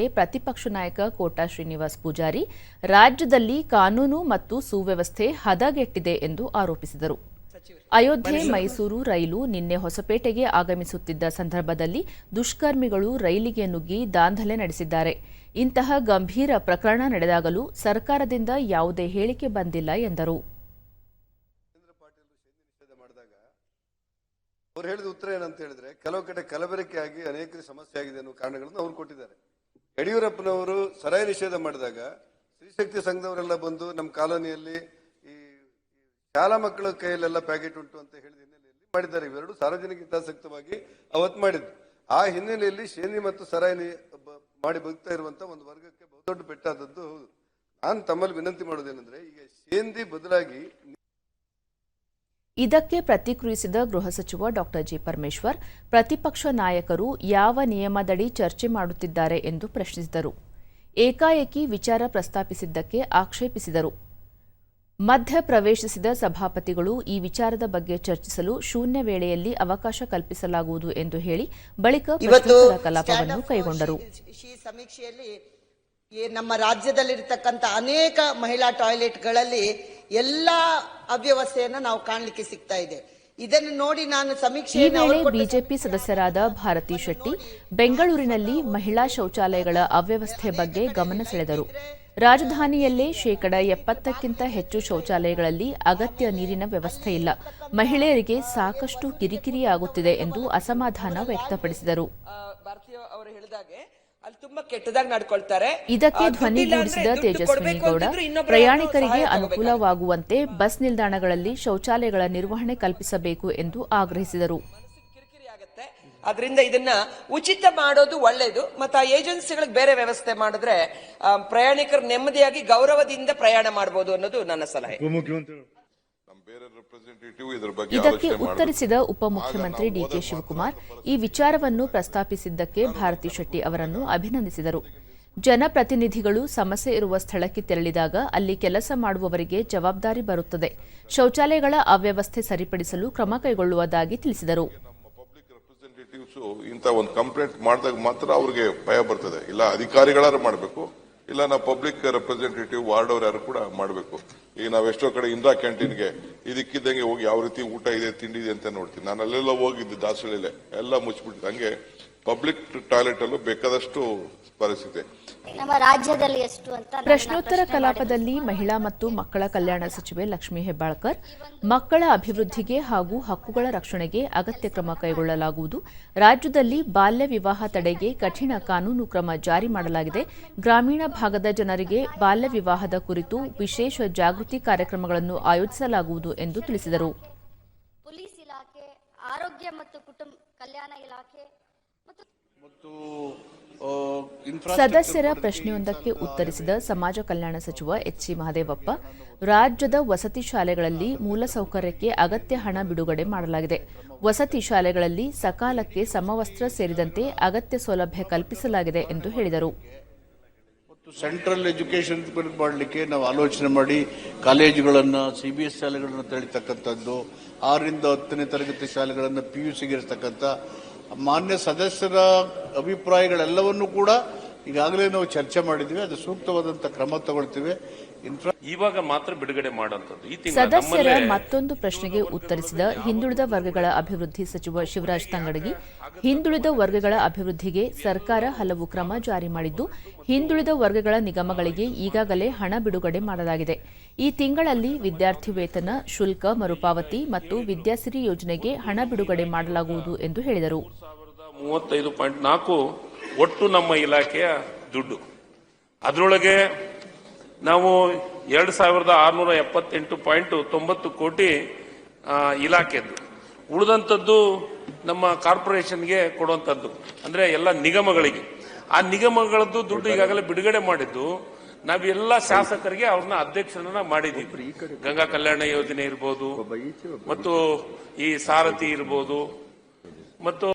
ಸೇರಿದಂತೆ ಪ್ರತಿಪಕ್ಷ ನಾಯಕ ಕೋಟಾ ಶ್ರೀನಿವಾಸ್ ಪೂಜಾರಿ ರಾಜ್ಯದಲ್ಲಿ ಕಾನೂನು ಮತ್ತು ಸುವ್ಯವಸ್ಥೆ ಹದಗೆಟ್ಟಿದೆ ಎಂದು ಆರೋಪಿಸಿದರು. ಅಯೋಧ್ಯೆ ಮೈಸೂರು ರೈಲು ನಿನ್ನೆ ಹೊಸಪೇಟೆಗೆ ಆಗಮಿಸುತ್ತಿದ್ದ ಸಂದರ್ಭದಲ್ಲಿ ದುಷ್ಕರ್ಮಿಗಳು ರೈಲಿಗೆ ನುಗ್ಗಿ ದಾಂಧಲೆ ನಡೆಸಿದ್ದಾರೆ. ಇಂತಹ ಗಂಭೀರ ಪ್ರಕರಣ ನಡೆದಾಗಲೂ ಸರ್ಕಾರದಿಂದ ಯಾವುದೇ ಹೇಳಿಕೆ ಬಂದಿಲ್ಲ ಎಂದರು. ಅವ್ರು ಹೇಳಿದ ಉತ್ತರ ಏನಂತ ಹೇಳಿದ್ರೆ ಕೆಲವು ಕಡೆ ಕಲಬೆರಕೆ ಆಗಿ ಅನೇಕ ಸಮಸ್ಯೆ ಆಗಿದೆ ಅನ್ನೋ ಕಾರಣಗಳನ್ನು ಅವ್ರು ಕೊಟ್ಟಿದ್ದಾರೆ. ಯಡಿಯೂರಪ್ಪನವರು ಸರಾಯಿ ನಿಷೇಧ ಮಾಡಿದಾಗ ಸ್ತ್ರೀಶಕ್ತಿ ಸಂಘದವರೆಲ್ಲ ಬಂದು ನಮ್ಮ ಕಾಲೋನಿಯಲ್ಲಿ ಈ ಶಾಲಾ ಮಕ್ಕಳ ಕೈಯಲ್ಲೆಲ್ಲ ಪ್ಯಾಕೆಟ್ ಉಂಟು ಅಂತ ಹೇಳಿದ ಹಿನ್ನೆಲೆಯಲ್ಲಿ ಮಾಡಿದ್ದಾರೆ. ಇವೆರಡು ಸಾರ್ವಜನಿಕ ಹಿತಾಸಕ್ತವಾಗಿ ಅವತ್ತು ಮಾಡಿದ್ದು ಆ ಹಿನ್ನೆಲೆಯಲ್ಲಿ ಶೇನಿ ಮತ್ತು ಸರಾಯಿ ಮಾಡಿ ಬದುಕ್ತಾ ಇರುವಂತ ಒಂದು ವರ್ಗಕ್ಕೆ ಬಹುದೊಡ್ಡ ಪೆಟ್ಟಾದದ್ದು ನಾನು ತಮ್ಮಲ್ಲಿ ವಿನಂತಿ ಮಾಡೋದೇನೆಂದ್ರೆ ಈಗ ಶೇಂದಿ ಬದಲಾಗಿ ಇದಕ್ಕೆ ಪ್ರತಿಕ್ರಿಯಿಸಿದ ಗೃಹ ಸಚಿವ ಡಾ ಜಿ ಪರಮೇಶ್ವರ್ ಪ್ರತಿಪಕ್ಷ ನಾಯಕರು ಯಾವ ನಿಯಮದಡಿ ಚರ್ಚೆ ಮಾಡುತ್ತಿದ್ದಾರೆ ಎಂದು ಪ್ರಶ್ನಿಸಿದರು. ಏಕಾಏಕಿ ವಿಚಾರ ಪ್ರಸ್ತಾಪಿಸಿದ್ದಕ್ಕೆ ಆಕ್ಷೇಪಿಸಿದರು. ಮಧ್ಯ ಪ್ರವೇಶಿಸಿದ ಸಭಾಪತಿಗಳು ಈ ವಿಚಾರದ ಬಗ್ಗೆ ಚರ್ಚಿಸಲು ಶೂನ್ಯ ವೇಳೆಯಲ್ಲಿ ಅವಕಾಶ ಕಲ್ಪಿಸಲಾಗುವುದು ಎಂದು ಹೇಳಿ ಬಳಿಕ ಪ್ರಶ್ನೋತ್ತರ ಕಲಾಪವನ್ನು ಕೈಗೊಂಡರು. ಸಮೀಕ್ಷೆಯಲ್ಲಿ ನಮ್ಮ ರಾಜ್ಯದಲ್ಲಿರತಕ್ಕಂಥ ಅನೇಕ ಮಹಿಳಾ ಟಾಯ್ಲೆಟ್ಗಳಲ್ಲಿ ಎಲ್ಲಾ ಅವ್ಯವಸ್ಥೆಯನ್ನ ನಾವು ಕಾಣಲಿಕ್ಕೆ ಸಿಗ್ತಾ ಇದೆ. ಇದನ್ನು ನೋಡಿ ನಾನು ಈ ಸಮೀಕ್ಷೆಯನ್ನು ವೇಳೆ ಅವರು ಬಿಜೆಪಿ ಸದಸ್ಯರಾದ ಭಾರತಿ ಶೆಟ್ಟಿ ಬೆಂಗಳೂರಿನಲ್ಲಿ ಮಹಿಳಾ ಶೌಚಾಲಯಗಳ ಅವ್ಯವಸ್ಥೆ ಬಗ್ಗೆ ಗಮನ ಸೆಳೆದರು. ರಾಜಧಾನಿಯಲ್ಲೇ ಶೇಕಡ ಎಪ್ಪತ್ತಕ್ಕಿಂತ ಹೆಚ್ಚು ಶೌಚಾಲಯಗಳಲ್ಲಿ ಅಗತ್ಯ ನೀರಿನ ವ್ಯವಸ್ಥೆ ಇಲ್ಲ. ಮಹಿಳೆಯರಿಗೆ ಸಾಕಷ್ಟು ಕಿರಿಕಿರಿಯಾಗುತ್ತಿದೆ ಎಂದು ಅಸಮಾಧಾನ ವ್ಯಕ್ತಪಡಿಸಿದರು. ತುಂಬಾ ಕೆಟ್ಟದಾಗಿ ನಡ್ಕೊಳ್ತಾರೆ. ಇದಕ್ಕೆ ಆ, ಧ್ವನಿ ದುಡ್ಡಿಲ್ಲ ಗೂಡಿಸಿದ ಅಂದ್ರೆ ದುಡ್ಡು ತೇಜಸ್ವಿನಿ ಕೊಡ್ಬೇಕು ಗೌಡ ಅಂತಿದ್ರು ಇನ್ನೊಬ್ರ ಪ್ರಯಾಣಿಕರಿಗೆ ಅನುಕೂಲವಾಗುವಂತೆ ಬಸ್ ನಿಲ್ದಾಣಗಳಲ್ಲಿ ಶೌಚಾಲಯಗಳ ನಿರ್ವಹಣೆ ಕಲ್ಪಿಸಬೇಕು ಎಂದು ಆಗ್ರಹಿಸಿದರು. ಅದರಿಂದ ಇದನ್ನ ಉಚಿತ ಮಾಡೋದು ಒಳ್ಳೇದು. ಮತ್ತೆ ಆ ಏಜೆನ್ಸಿಗಳಿಗೆ ಬೇರೆ ವ್ಯವಸ್ಥೆ ಮಾಡಿದ್ರೆ ಪ್ರಯಾಣಿಕರು ನೆಮ್ಮದಿಯಾಗಿ ಗೌರವದಿಂದ ಪ್ರಯಾಣ ಮಾಡಬಹುದು ಅನ್ನೋದು ನನ್ನ ಸಲಹೆ. ಇದಕ್ಕೆ ಉತ್ತರಿಸಿದ. ಉಪಮುಖ್ಯಮಂತ್ರಿ ಡಿಕೆ ಶಿವಕುಮಾರ್ ಈ ವಿಚಾರವನ್ನು ಪ್ರಸ್ತಾಪಿಸಿದ್ದಕ್ಕೆ ಭಾರತಿ ಶೆಟ್ಟಿ ಅವರನ್ನು ಅಭಿನಂದಿಸಿದರು. ಜನಪ್ರತಿನಿಧಿಗಳು ಸಮಸ್ಯೆ ಇರುವ ಸ್ಥಳಕ್ಕೆ ತೆರಳಿದಾಗ ಅಲ್ಲಿ ಕೆಲಸ ಮಾಡುವವರಿಗೆ ಜವಾಬ್ದಾರಿ ಬರುತ್ತದೆ. ಶೌಚಾಲಯಗಳ ಅವ್ಯವಸ್ಥೆ ಸರಿಪಡಿಸಲು ಕ್ರಮ ಕೈಗೊಳ್ಳುವುದಾಗಿ ತಿಳಿಸಿದರು. ಇಂಥ ಒಂದು ಕಂಪ್ಲೇಂಟ್ ಮಾಡಿದಾಗ ಮಾತ್ರ ಅವ್ರಿಗೆ ಭಯ ಬರ್ತದೆ. ಇಲ್ಲ ಅಧಿಕಾರಿಗಳಾದ್ರೂ ಮಾಡಬೇಕು. ಇಲ್ಲ, ನಾವು ಪಬ್ಲಿಕ್ ರೆಪ್ರೆಸೆಂಟೇಟಿವ್ ವಾರ್ಡ್ ಅವ್ರು ಯಾರು ಕೂಡ ಮಾಡಬೇಕು. ಈಗ ನಾವು ಎಷ್ಟೋ ಕಡೆ ಇಂದಿರಾ ಕ್ಯಾಂಟೀನ್ಗೆ ಇದಕ್ಕಿದ್ದಂಗೆ ಹೋಗಿ ಯಾವ ರೀತಿ ಊಟ ಇದೆ, ತಿಂಡಿ ಇದೆ ಅಂತ ನೋಡ್ತೀನಿ. ನಾನು ಅಲ್ಲೆಲ್ಲ ಹೋಗಿದ್ದೆ ದಾಸಳಿಲೆ ಎಲ್ಲ ಮುಚ್ಚಿಬಿಟ್ಟಿದ್ದಂಗೆ ಪಬ್ಲಿಕ್ ಟಾಯ್ಲೆಟ್ ಅಲ್ಲೂ ಬೇಕಾದಷ್ಟು ಪರಿಸ್ಥಿತಿ. ನಮ್ಮ ರಾಜ್ಯದಲ್ಲಿ ಎಷ್ಟು ಅಂತ ಪ್ರಶ್ನೋತ್ತರ ಕಲಾಪದಲ್ಲಿ ಮಹಿಳಾ ಮತ್ತು ಮಕ್ಕಳ ಕಲ್ಯಾಣ ಸಚಿವೆ ಲಕ್ಷ್ಮೀ ಹೆಬ್ಬಾಳ್ಕರ್ ಮಕ್ಕಳ ಅಭಿವೃದ್ಧಿಗೆ ಹಾಗೂ ಹಕ್ಕುಗಳ ರಕ್ಷಣೆಗೆ ಅಗತ್ಯ ಕ್ರಮ ಕೈಗೊಳ್ಳಲಾಗುವುದು. ರಾಜ್ಯದಲ್ಲಿ ಬಾಲ್ಯ ವಿವಾಹ ತಡೆಗೆ ಕಠಿಣ ಕಾನೂನು ಕ್ರಮ ಜಾರಿ ಮಾಡಲಾಗಿದೆ. ಗ್ರಾಮೀಣ ಭಾಗದ ಜನರಿಗೆ ಬಾಲ್ಯ ವಿವಾಹದ ಕುರಿತು ವಿಶೇಷ ಜಾಗೃತಿ ಕಾರ್ಯಕ್ರಮಗಳನ್ನು ಆಯೋಜಿಸಲಾಗುವುದು ಎಂದು ತಿಳಿಸಿದರು. ಪೊಲೀಸ್ ಇಲಾಖೆ ಆರೋಗ್ಯ ಮತ್ತು ಕುಟುಂಬ ಕಲ್ಯಾಣ ಇಲಾಖೆ ಮತ್ತು ಮತ್ತು ಆ, infrastructure ಸದಸ್ಯರ ಪ್ರಶ್ನೆಯೊಂದಕ್ಕೆ ಉತ್ತರಿಸಿದ ಸಮಾಜ ಕಲ್ಯಾಣ ಸಚಿವ ಎಚ್ ಸಿ ಮಹದೇವಪ್ಪ ರಾಜ್ಯದ ವಸತಿ ಶಾಲೆಗಳಲ್ಲಿ ಮೂಲಸೌಕರ್ಯಕ್ಕೆ ಅಗತ್ಯ ಹಣ ಬಿಡುಗಡೆ ಮಾಡಲಾಗಿದೆ. ವಸತಿ ಶಾಲೆಗಳಲ್ಲಿ ಸಕಾಲಕ್ಕೆ ಸಮವಸ್ತ್ರ ಸೇರಿದಂತೆ ಅಗತ್ಯ ಸೌಲಭ್ಯ ಕಲ್ಪಿಸಲಾಗಿದೆ ಎಂದು ಹೇಳಿದರು. ಮತ್ತು ಸೆಂಟ್ರಲ್ ಎಜುಕೇಶನ್ ಮಾಡಲಿಕ್ಕೆ ನಾವು ಆಲೋಚನೆ ಮಾಡಿ ಕಾಲೇಜುಗಳನ್ನು ಸಿ ಬಿ ಎಸ್ ಶಾಲೆಗಳನ್ನು ತೆಳಿತಕ್ಕಂಥದ್ದು ಆರರಿಂದ ಹತ್ತನೇ ತರಗತಿ ಶಾಲೆಗಳನ್ನು ಪಿ ಯು ಸಿಗಿರ್ತಕ್ಕಂಥ ಮಾನ್ಯ ಸದಸ್ಯರ ಅಭಿಪ್ರಾಯಗಳೆಲ್ಲವನ್ನೂ ಕೂಡ ಈಗಾಗಲೇ ನಾವು ಚರ್ಚೆ ಮಾಡಿದ್ವಿ. ಅದು ಸೂಕ್ತವಾದಂಥ ಕ್ರಮ ತಗೊಳ್ತೀವಿ. ಇನ್ಫ್ರಾ ಇವಾಗ ಮಾತ್ರ ಬಿಡುಗಡೆ ಮಾಡುವಂಥದ್ದು. ಈ ತಿಂಗಳು ಸದಸ್ಯರ ಮತ್ತೊಂದು ಪ್ರಶ್ನೆಗೆ ಉತ್ತರಿಸಿದ ಹಿಂದುಳಿದ ವರ್ಗಗಳ ಅಭಿವೃದ್ಧಿ ಸಚಿವ ಶಿವರಾಜ್ ತಂಗಡಗಿ ಹಿಂದುಳಿದ ವರ್ಗಗಳ ಅಭಿವೃದ್ಧಿಗೆ ಸರ್ಕಾರ ಹಲವು ಕ್ರಮ ಜಾರಿ ಮಾಡಿದ್ದು ಹಿಂದುಳಿದ ವರ್ಗಗಳ ನಿಗಮಗಳಿಗೆ ಈಗಾಗಲೇ ಹಣ ಬಿಡುಗಡೆ ಮಾಡಲಾಗಿದೆ. ಈ ತಿಂಗಳಲ್ಲಿ ವಿದ್ಯಾರ್ಥಿ ವೇತನ ಶುಲ್ಕ ಮರುಪಾವತಿ ಮತ್ತು ವಿದ್ಯಾಸಿರಿ ಯೋಜನೆಗೆ ಹಣ ಬಿಡುಗಡೆ ಮಾಡಲಾಗುವುದು ಎಂದು ಹೇಳಿದರು. ಒಟ್ಟು ನಮ್ಮ ಇಲಾಖೆಯ ದುಡ್ಡು. ಅದರೊಳಗೆ ನಾವು ಎರಡು ಸಾವಿರದ ಆರುನೂರ ಎಪ್ಪತ್ತೆಂಟು ಪಾಯಿಂಟ್ ತೊಂಬತ್ತು ಕೋಟಿ ಇಲಾಖೆದ್ದು. ಉಳಿದಂಥದ್ದು ನಮ್ಮ ಕಾರ್ಪೊರೇಷನ್ಗೆ ಕೊಡುವಂಥದ್ದು ಅಂದರೆ ಎಲ್ಲ ನಿಗಮಗಳಿಗೆ. ಆ ನಿಗಮಗಳದ್ದು ದುಡ್ಡು ಈಗಾಗಲೇ ಬಿಡುಗಡೆ ಮಾಡಿದ್ದು. ನಾವೆಲ್ಲ ಶಾಸಕರಿಗೆ ಅವ್ರನ್ನ ಅಧ್ಯಕ್ಷರನ್ನ ಮಾಡಿದ್ದೀವಿ. ಗಂಗಾ ಕಲ್ಯಾಣ ಯೋಜನೆ ಇರ್ಬೋದು ಮತ್ತು ಈ ಸಾರಥಿ ಇರ್ಬೋದು ಮತ್ತು